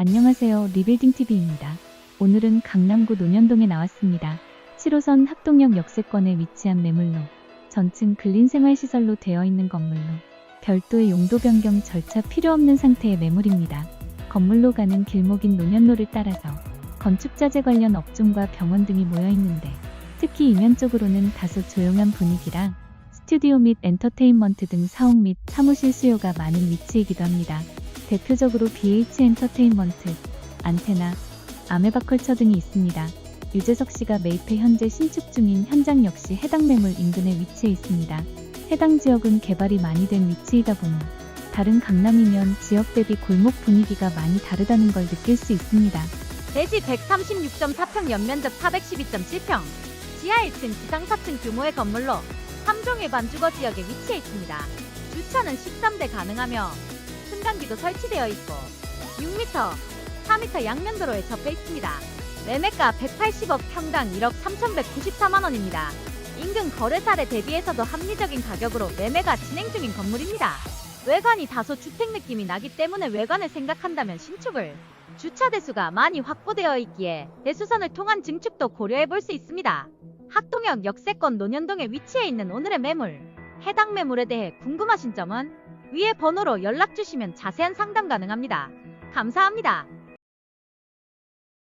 안녕하세요. 리빌딩TV입니다. 오늘은 강남구 논현동에 나왔습니다. 7호선 학동역 역세권에 위치한 매물로 전층 근린생활시설로 되어 있는 건물로 별도의 용도 변경 절차 필요 없는 상태의 매물입니다. 건물로 가는 길목인 논현로를 따라서 건축자재 관련 업종과 병원 등이 모여 있는데 특히 이면 쪽으로는 다소 조용한 분위기랑 스튜디오 및 엔터테인먼트 등 사옥 및 사무실 수요가 많은 위치이기도 합니다. 대표적으로 BH 엔터테인먼트, 안테나, 아메바컬처 등이 있습니다. 유재석 씨가 매입해 현재 신축 중인 현장 역시 해당 매물 인근에 위치해 있습니다. 해당 지역은 개발이 많이 된 위치이다 보니 다른 강남이면 지역 대비 골목 분위기가 많이 다르다는 걸 느낄 수 있습니다. 대지 136.4평 연면적 412.7평, 지하 1층, 지상 4층 규모의 건물로 함종의 반주거 지역에 위치해 있습니다. 주차는 13대 가능하며 승강기도 설치되어 있고 6m, 4m 양면 도로에 접해 있습니다. 매매가 180억 평당 1억 3,194만 원입니다. 인근 거래사례 대비해서도 합리적인 가격으로 매매가 진행 중인 건물입니다. 외관이 다소 주택 느낌이 나기 때문에 외관을 생각한다면 신축을 주차 대수가 많이 확보되어 있기에 대수선을 통한 증축도 고려해 볼 수 있습니다. 학동역 역세권 논현동에 위치해 있는 오늘의 매물. 해당 매물에 대해 궁금하신 점은 위에 번호로 연락 주시면 자세한 상담 가능합니다. 감사합니다.